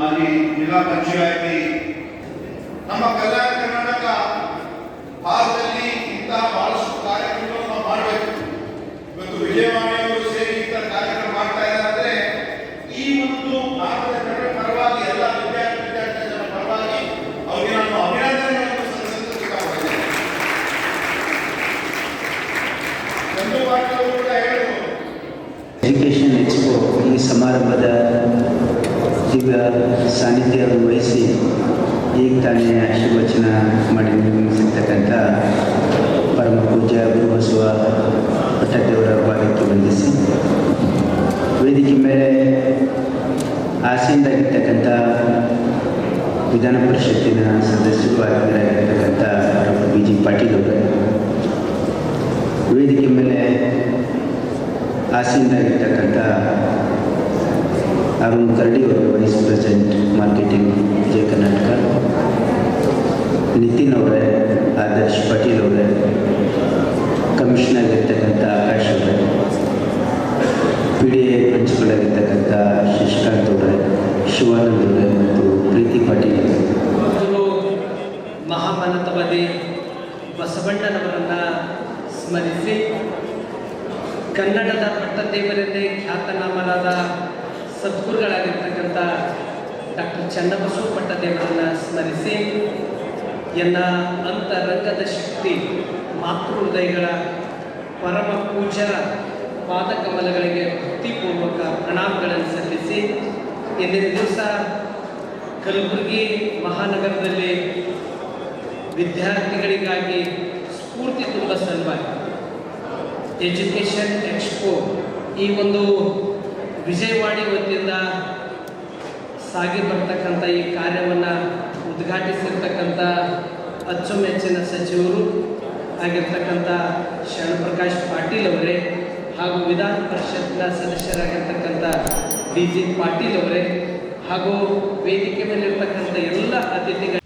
ಮಾಜಿ ಜಿಲ್ಲಾ ಪಂಚಾಯತಿ, ನಮ್ಮ ಕಲ್ಯಾಣ ಕರ್ನಾಟಕ ಭಾಗದಲ್ಲಿ ಇಂತಹ ಬಹಳಷ್ಟು ಕಾರ್ಯಕ್ರಮಗಳನ್ನು ಮಾಡಬೇಕು. ಇವತ್ತು ವಿಜಯವಾಣಿಯವರು ಸೇರಿ ಇಂತಹ ಕಾರ್ಯಕ್ರಮ ಮಾಡ್ತಾ ಇದ್ದಾರೆ ಈ ಒಂದು ಭಾರತದ ಪರವಾಗಿ, ಎಲ್ಲ ವಿದ್ಯಾರ್ಥಿ ವಿದ್ಯಾರ್ಥಿಗಳ ಪರವಾಗಿ ಅವರಿಗೆ ನಾನು ಅಭಿನಂದನೆಗಳನ್ನು ಸಲ್ಲಿಸಬೇಕಾಗಿದೆ ಚಂದು ಪಾಟೀಲ್ ಅವರು ಕೂಡ ಹೇಳಿದರು ಎಜುಕೇಶನ್ ಎಕ್ಸ್ಪೋ ಈ ಸಮಾರಂಭದ ದಿವ್ಯ ಸಾನ್ನಿಧ್ಯ ವಹಿಸಿ ಈಗ ತಾನೇ ಶುಭವಚನ ಮಾಡಿ ನಿರ್ಮಿಸಿರ್ತಕ್ಕಂಥ ಪರಮ ಪೂಜ್ಯ ಗುರುಬಸವ ಪಟ್ಟದೇವರ ಭಾಗಕ್ಕೆ ವಂದಿಸಿ. ವೇದಿಕೆ ಮೇಲೆ ಆಸೆಯಿಂದಾಗಿರ್ತಕ್ಕಂಥ ವಿಧಾನ ಪರಿಷತ್ತಿನ ಸದಸ್ಯರು ಆಗಿರ್ತಕ್ಕಂಥ ಡಾಕ್ಟರ್ ಬಿ ಜಿ ಪಾಟೀಲ್ ಅವರೇ, ವೇದಿಕೆ ಮೇಲೆ ಆಸೀನರಾಗಿರ್ತಕ್ಕಂಥ ಅರುಣ್ ಕರಡಿ ಅವರು vice president marketing Vijaya Karnataka. Nitin ಅವರೇ, ಆದರ್ಶ್ ಪಾಟೀಲ್ ಅವರೇ ಕಮಿಷನರ್ ಇರ್ತಕ್ಕಂಥ ಆಕಾಶ್ ಅವರೇ ಪಿ ಡಿ ಎ ಪ್ರಿನ್ಸಿಪಲ್ ಆಗಿರ್ತಕ್ಕಂಥ ಶಶಿಕಾಂತ್ ಅವರೇ, ಶಿವಾನಂದ್ ಅವರೇ ಮತ್ತು ಪ್ರೀತಿ ಪಾಟೀಲ್ ಮಹಾಮನತವಾದಿ ಬಸವಣ್ಣನವರನ್ನು ಸ್ಮರಿಸಿ ಕನ್ನಡದ ಪಟ್ಟದೇವರನ್ನೇ ಖ್ಯಾತನಾಮರಾದ ಸದ್ಗುರುಗಳಾಗಿರ್ತಕ್ಕಂಥ ಡಾಕ್ಟರ್ ಚನ್ನಬಸವ ಪಟ್ಟದೇವರನ್ನು ಸ್ಮರಿಸಿ, ಎನ್ನ ಅಂತರಂಗದ ಶಕ್ತಿ ಮಾತೃ ಹೃದಯಗಳ ಪರಮ ಪೂಜರ ಪಾದಕಮಲಗಳಿಗೆ ಭಕ್ತಿಪೂರ್ವಕ ಪ್ರಣಾಮಗಳನ್ನು ಸಲ್ಲಿಸಿ, ಇಂದಿನ ದಿವಸ ಕಲಬುರಗಿ ಮಹಾನಗರದಲ್ಲಿ ವಿದ್ಯಾರ್ಥಿಗಳಿಗಾಗಿ ಸ್ಫೂರ್ತಿ ತುಂಬ ಸಲುವಾಗಿ. ಎಜುಕೇಷನ್ ಎಕ್ಸ್ಪೋ ಈ ಒಂದು ವಿಜಯವಾಣಿ ವತಿಯಿಂದ ಸಾಗಿ ಬರ್ತಕ್ಕಂಥ ಈ ಕಾರ್ಯವನ್ನು ಉದ್ಘಾಟಿಸಿರ್ತಕ್ಕಂಥ ಅಚ್ಚುಮೆಚ್ಚಿನ ಸಚಿವರು ಆಗಿರ್ತಕ್ಕಂಥ ಶರಣಪ್ರಕಾಶ್ ಪಾಟೀಲ್ ಅವರೇ ಹಾಗೂ ವಿಧಾನ ಪರಿಷತ್ನ ಸದಸ್ಯರಾಗಿರ್ತಕ್ಕಂಥ ಡಿ ಜಿ ಪಾಟೀಲ್ ಅವರೇ ಹಾಗೂ ವೇದಿಕೆ ಮೇಲಿರ್ತಕ್ಕಂಥ ಎಲ್ಲ ಅತಿಥಿಗಳು